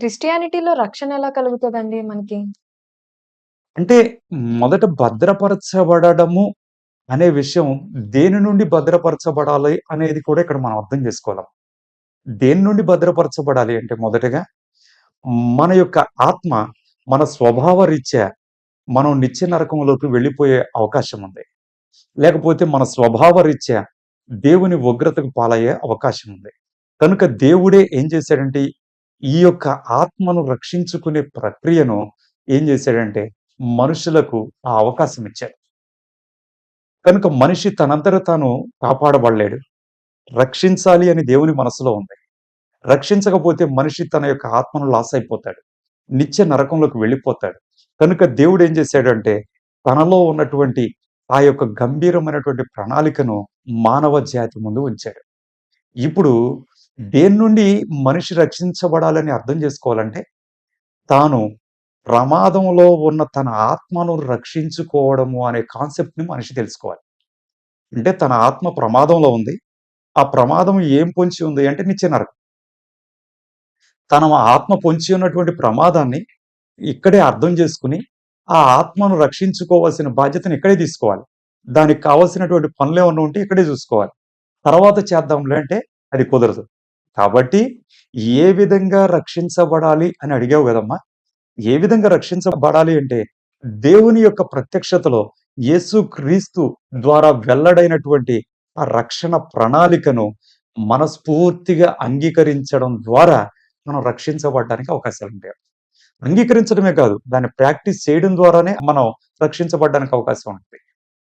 క్రిస్టియానిటీలో రక్షణ ఎలా కలుగుతుందండి మనకి? అంటే మొదట భద్రపరచబడము అనే విషయం దేని నుండి భద్రపరచబడాలి అనేది కూడా ఇక్కడ మనం అర్థం చేసుకోవాలి. దేని నుండి భద్రపరచబడాలి అంటే మొదటగా మన యొక్క ఆత్మ మన స్వభావ రీత్యా మనం నిత్య నరకంలోకి వెళ్ళిపోయే అవకాశం ఉంది. లేకపోతే మన స్వభావ రీత్యా దేవుని ఉగ్రతకు పాలయ్యే అవకాశం ఉంది. కనుక దేవుడే ఏం చేశాడంటే ఈ యొక్క ఆత్మను రక్షించుకునే ప్రక్రియను ఏం చేశాడంటే మనుషులకు ఆ అవకాశం ఇచ్చాడు. కనుక మనిషి తనంతట తాను కాపాడబడలేడు. రక్షించాలి అని దేవుని మనసులో ఉంది. రక్షించకపోతే మనిషి తన యొక్క ఆత్మను లాస్ అయిపోతాడు. నిత్య నరకంలోకి వెళ్ళిపోతాడు. కనుక దేవుడు ఏం చేశాడంటే తనలో ఉన్నటువంటి ఆ యొక్క గంభీరమైనటువంటి ప్రణాళికను మానవ జాతి ముందు ఉంచాడు. ఇప్పుడు దేని నుండి మనిషి రక్షించబడాలని అర్థం చేసుకోవాలంటే తాను ప్రమాదంలో ఉన్న తన ఆత్మను రక్షించుకోవడము అనే కాన్సెప్ట్‌ని మనిషి తెలుసుకోవాలి. అంటే తన ఆత్మ ప్రమాదంలో ఉంది. ఆ ప్రమాదం ఏం పొంచి ఉంది అంటే నిత్య నరకం. తన ఆత్మ పొంచి ఉన్నటువంటి ప్రమాదాన్ని ఇక్కడే అర్థం చేసుకుని ఆ ఆత్మను రక్షించుకోవాల్సిన బాధ్యతను ఇక్కడే తీసుకోవాలి. దానికి కావాల్సినటువంటి పనులేమన్నా ఉంటే ఇక్కడే చూసుకోవాలి. తర్వాత చేద్దాంలే అంటే అది కుదరదు. కాబట్టి ఏ విధంగా రక్షించబడాలి అని అడిగావు కదమ్మా ఏ విధంగా రక్షించబడాలి అంటే దేవుని యొక్క ప్రత్యక్షతలో యేసుక్రీస్తు ద్వారా వెల్లడైనటువంటి ఆ రక్షణ ప్రణాళికను మనస్ఫూర్తిగా అంగీకరించడం ద్వారా మనం రక్షించబడడానికి అవకాశాలుంటాయి. అంగీకరించడమే కాదు దాన్ని ప్రాక్టీస్ చేయడం ద్వారానే మనం రక్షించబడడానికి అవకాశం ఉంటుంది.